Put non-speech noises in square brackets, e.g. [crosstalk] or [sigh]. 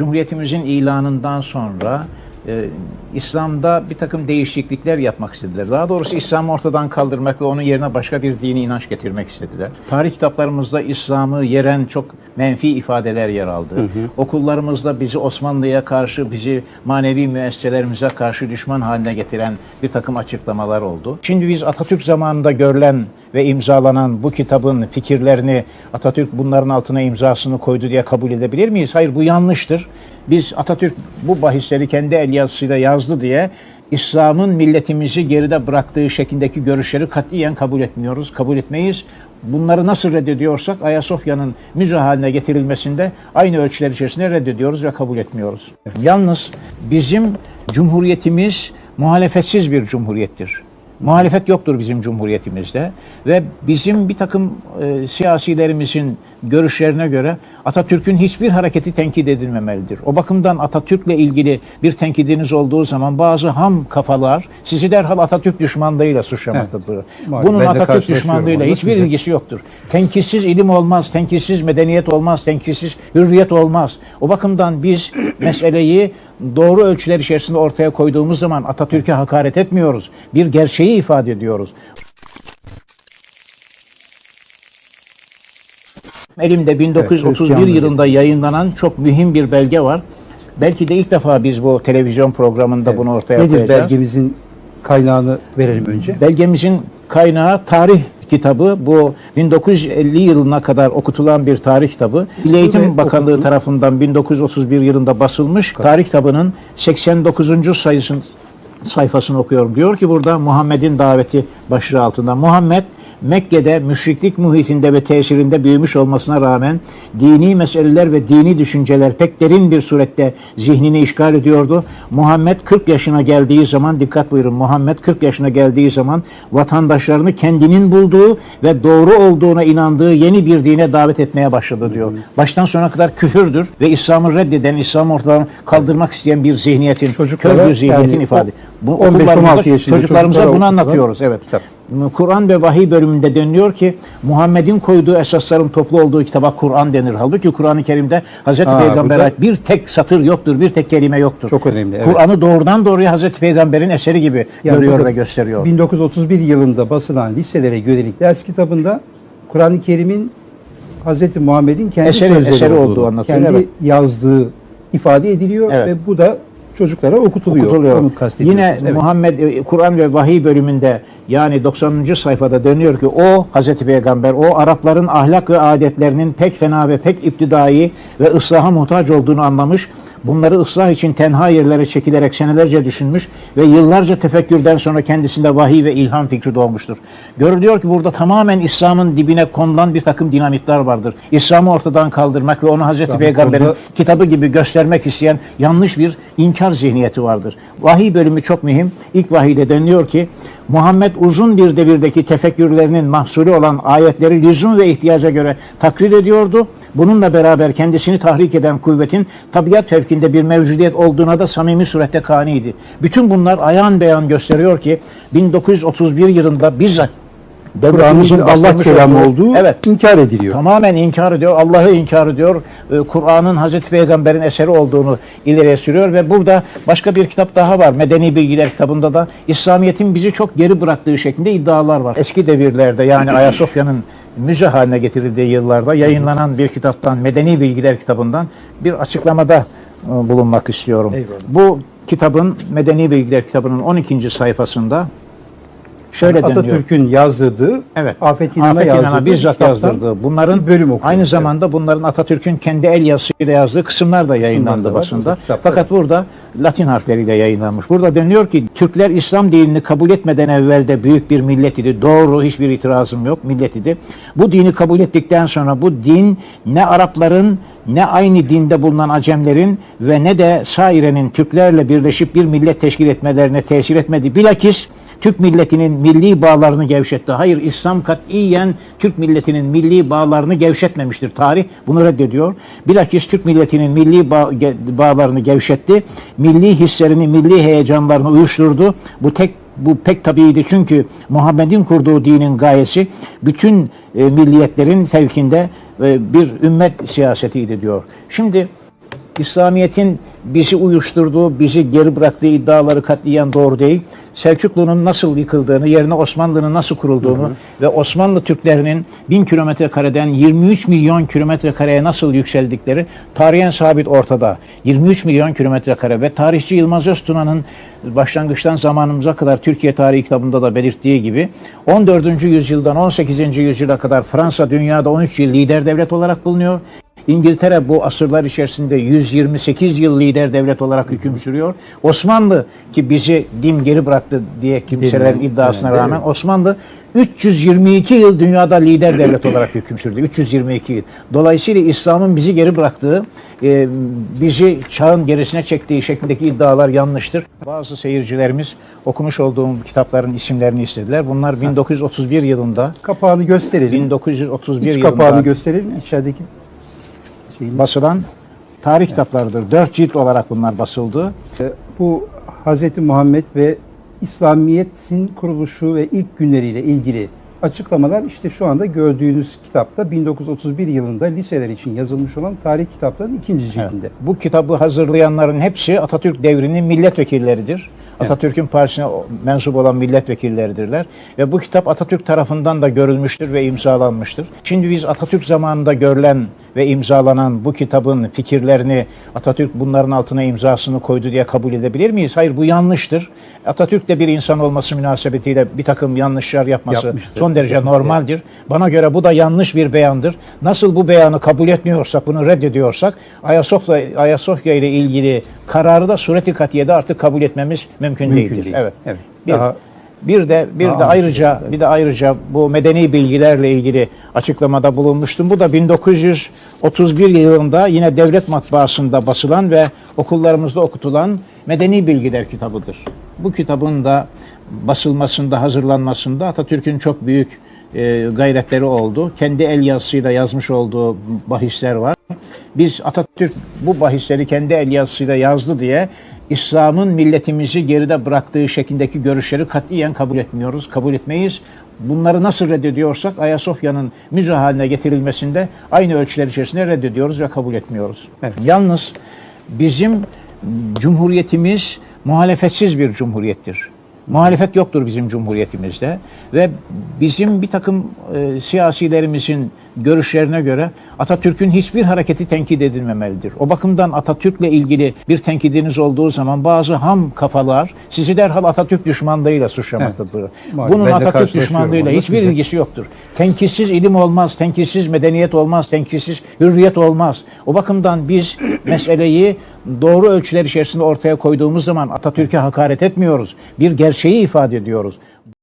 Cumhuriyetimizin ilanından sonra e, İslam'da bir takım değişiklikler yapmak istediler. Daha doğrusu İslam'ı ortadan kaldırmak ve onun yerine başka bir dini inanç getirmek istediler. Tarih kitaplarımızda İslam'ı yeren çok menfi ifadeler yer aldı. Okullarımızda bizi Osmanlı'ya karşı, bizi manevi müesseselerimize karşı düşman haline getiren bir takım açıklamalar oldu. Şimdi biz Atatürk zamanında görülen ve imzalanan bu kitabın fikirlerini Atatürk bunların altına imzasını koydu diye kabul edebilir miyiz? Hayır bu yanlıştır. Biz Atatürk bu bahisleri kendi el yazısıyla yazdı diye İslam'ın milletimizi geride bıraktığı şeklindeki görüşleri katiyen kabul etmiyoruz, kabul etmeyiz. Bunları nasıl reddediyorsak Ayasofya'nın müze haline getirilmesinde aynı ölçüler içerisinde reddediyoruz ve kabul etmiyoruz. Yalnız bizim cumhuriyetimiz muhalefetsiz bir cumhuriyettir. Muhalefet yoktur bizim cumhuriyetimizde ve bizim bir takım e, siyasilerimizin görüşlerine göre Atatürk'ün hiçbir hareketi tenkit edilmemelidir. O bakımdan Atatürk'le ilgili bir tenkidiniz olduğu zaman bazı ham kafalar sizi derhal Atatürk düşmanlığıyla suçlamaktadır. Malum, Bunun Atatürk düşmanlığıyla hiçbir size. ilgisi yoktur. Tenkitsiz ilim olmaz, tenkitsiz medeniyet olmaz, tenkitsiz hürriyet olmaz. O bakımdan biz [clears throat] meseleyi doğru ölçüler içerisinde ortaya koyduğumuz zaman Atatürk'e hakaret etmiyoruz. Bir gerçeği ifade ediyoruz. Elimde 1931 Hristiyanlığı yılında yayınlanan çok mühim bir belge var. Belki de ilk defa biz bu televizyon programında bunu ortaya Nedir koyacağız. belgemizin kaynağını verelim önce. Belgemizin kaynağı tarih kitabı. Bu 1950 yılına kadar okutulan bir tarih kitabı. Milli Eğitim Bakanlığı okudu. tarafından 1931 yılında basılmış. Tarih kitabının 89. sayısın sayfasını okuyorum. Diyor ki burada Muhammed'in daveti başlığı altında. Muhammed Mekke'de müşriklik muhitinde ve tesirinde büyümüş olmasına rağmen dini meseleler ve dini düşünceler pek derin bir surette zihnini işgal ediyordu. Muhammed 40 yaşına geldiği zaman dikkat buyurun Muhammed 40 yaşına geldiği zaman vatandaşlarını kendinin bulduğu ve doğru olduğuna inandığı yeni bir dine davet etmeye başladı diyor. Baştan sona kadar küfürdür ve İslam'ı reddeden, İslam'ı ortadan kaldırmak isteyen bir zihniyetin, Çocuklara, kör bir zihniyetin yani ifade. Bu 15-16 okullarımızda yaşında çocuklarımıza bunu anlatıyoruz. Evet. kitap. Kur'an ve vahiy bölümünde deniliyor ki Muhammed'in koyduğu esasların toplu olduğu kitaba Kur'an denir. Halbuki Kur'an-ı Kerim'de Hz. Peygamber'e ait bir tek satır yoktur, bir tek kelime yoktur. Çok önemli, evet. Kur'an'ı doğrudan doğruya Hz. Peygamber'in eseri gibi Yani görüyor ve gösteriyor. 1931 yılında basılan liselere yönelik ders kitabında Kur'an-ı Kerim'in Hz. Muhammed'in kendi Eseri- sözleri eseri olduğu olduğu, anlatılıyor, kendi evet. yazdığı ifade ediliyor Evet. ve bu da çocuklara okutuluyor. okutuluyor. Onu. Yine Evet. Muhammed e, Kur'an ve vahiy bölümünde yani 90. sayfada dönüyor ki o Hazreti Peygamber o Arapların ahlak ve adetlerinin pek fena ve pek iptidai ve ıslaha muhtaç olduğunu anlamış. Bunları ıslah için tenha yerlere çekilerek senelerce düşünmüş ve yıllarca tefekkürden sonra kendisinde vahiy ve ilham fikri doğmuştur. Görülüyor ki burada tamamen İslam'ın dibine konulan bir takım dinamitler vardır. İslam'ı ortadan kaldırmak ve onu Hazreti Peygamber'in konuda- kitabı gibi göstermek isteyen yanlış bir inkar zihniyeti vardır. Vahiy bölümü çok mühim. İlk vahiyde deniliyor ki Muhammed uzun bir devirdeki tefekkürlerinin mahsulü olan ayetleri lüzum ve ihtiyaca göre takrir ediyordu. Bununla beraber kendisini tahrik eden kuvvetin tabiat fevkinde bir mevcudiyet olduğuna da samimi surette kaniydi. Bütün bunlar ayan beyan gösteriyor ki 1931 yılında bizzat Kur'an'ın Allah kelamı olduğu- evet, inkar ediliyor. Tamamen inkar ediyor. Allah'ı inkar ediyor. Ee, Kur'an'ın Hazreti Peygamber'in eseri olduğunu ileriye sürüyor ve burada başka bir kitap daha var. Medeni Bilgiler kitabında da İslamiyet'in bizi çok geri bıraktığı şeklinde iddialar var. Eski devirlerde yani [clears throat] Ayasofya'nın müze haline getirildiği yıllarda yayınlanan bir kitaptan, Medeni Bilgiler kitabından bir açıklamada e, bulunmak istiyorum. Eyvallah. Bu kitabın, Medeni Bilgiler kitabının 12. sayfasında şöyle deniliyor. Atatürk'ün yazdırdığı, Evet. Afet İnan'a Afet yazdırdığı bizzat yazdırdığı. Bunların bir bölüm okuyoruz. aynı zamanda bunların Atatürk'ün kendi el yazısıyla yazdığı kısımlar da yayınlandı var. basında. Fakat burada Latin harfleriyle yayınlanmış. Burada deniliyor ki Türkler İslam dinini kabul etmeden evvel de büyük bir millet idi. Doğru hiçbir itirazım yok millet idi. Bu dini kabul ettikten sonra bu din ne Arapların ne aynı dinde bulunan Acemlerin ve ne de Saire'nin Türklerle birleşip bir millet teşkil etmelerine tesir etmedi. Bilakis Türk milletinin milli bağlarını gevşetti. Hayır İslam katiyen Türk milletinin milli bağlarını gevşetmemiştir. Tarih bunu reddediyor. Bilakis Türk milletinin milli bağ- ge- bağlarını gevşetti. Milli hislerini, milli heyecanlarını uyuşturdu. Bu tek bu pek tabiiydi çünkü Muhammed'in kurduğu dinin gayesi bütün e, milliyetlerin fevkinde e, bir ümmet siyasetiydi diyor. Şimdi İslamiyet'in bizi uyuşturduğu, bizi geri bıraktığı iddiaları katliyen doğru değil. Selçuklu'nun nasıl yıkıldığını, yerine Osmanlı'nın nasıl kurulduğunu ve Osmanlı Türklerinin 1000 kilometre kareden 23 milyon kilometre kareye nasıl yükseldikleri tarihen sabit ortada. 23 milyon kilometre kare ve tarihçi Yılmaz Öztuna'nın başlangıçtan zamanımıza kadar Türkiye tarihi kitabında da belirttiği gibi 14. yüzyıldan 18. yüzyıla kadar Fransa dünyada 13 yıl lider devlet olarak bulunuyor. İngiltere bu asırlar içerisinde 128 yıl lider devlet olarak hüküm sürüyor. Osmanlı ki bizi din geri bıraktı diye Denilen, iddiasına rağmen. Osmanlı 322 yıl dünyada lider devlet olarak hüküm sürdü. 322 yıl. Dolayısıyla İslam'ın bizi geri bıraktığı, e, bizi çağın gerisine çektiği şeklindeki iddialar yanlıştır. Bazı seyircilerimiz okumuş olduğum kitapların isimlerini istediler. Bunlar 1931 yılında Kapağını gösterelim. 1931 İç yılında kapağını gösterelim. İçerideki. Basılan tarih kitaplarıdır. Dört cilt olarak bunlar basıldı. Ee, Bu Hz. Muhammed ve İslamiyet'in kuruluşu ve ilk günleriyle ilgili açıklamalar işte şu anda gördüğünüz kitapta 1931 yılında liseler için yazılmış olan tarih kitaplarının ikinci cildinde. Bu kitabı hazırlayanların hepsi Atatürk devrinin milletvekilleridir. Atatürk'ün partisine mensup olan milletvekilleridirler. Ve bu kitap Atatürk tarafından da görülmüştür ve imzalanmıştır. Şimdi biz Atatürk zamanında görülen ve imzalanan bu kitabın fikirlerini Atatürk bunların altına imzasını koydu diye kabul edebilir miyiz? Hayır bu yanlıştır. Atatürk de bir insan olması münasebetiyle bir takım yanlışlar yapması Yapmıştır. son derece normaldir. Bana göre bu da yanlış bir beyandır. Nasıl bu beyanı kabul etmiyorsak, bunu reddediyorsak Ayasofya, Ayasofya ile ilgili kararı da sureti katiyede artık kabul etmemiz mümkün, Mümkün değildir. değil. Evet. Evet. Bir, Daha- bir de bir Daha de ayrıca evet. bir de ayrıca bu medeni bilgilerle ilgili açıklamada bulunmuştum. Bu da 1931 yılında yine devlet matbaasında basılan ve okullarımızda okutulan Medeni Bilgiler kitabıdır. Bu kitabın da basılmasında, hazırlanmasında Atatürk'ün çok büyük e, gayretleri oldu. Kendi el yazısıyla yazmış olduğu bahisler var. Biz Atatürk bu bahisleri kendi el yazısıyla yazdı diye İslam'ın milletimizi geride bıraktığı şeklindeki görüşleri katiyen kabul etmiyoruz, kabul etmeyiz. Bunları nasıl reddediyorsak Ayasofya'nın müze haline getirilmesinde aynı ölçüler içerisinde reddediyoruz ve kabul etmiyoruz. Evet. Yalnız bizim cumhuriyetimiz muhalefetsiz bir cumhuriyettir. Muhalefet yoktur bizim cumhuriyetimizde ve bizim bir takım e, siyasilerimizin görüşlerine göre Atatürk'ün hiçbir hareketi tenkit edilmemelidir. O bakımdan Atatürk'le ilgili bir tenkidiniz olduğu zaman bazı ham kafalar sizi derhal Atatürk düşmanlığıyla suçlamaktadır. Malum, Bunun ben Atatürk düşmanlığıyla hiçbir Siz de- ilgisi yoktur. Tenkitsiz ilim olmaz, tenkitsiz medeniyet olmaz, tenkitsiz hürriyet olmaz. O bakımdan biz [clears throat] meseleyi doğru ölçüler içerisinde ortaya koyduğumuz zaman Atatürk'e hakaret etmiyoruz. Bir gerçeği ifade ediyoruz.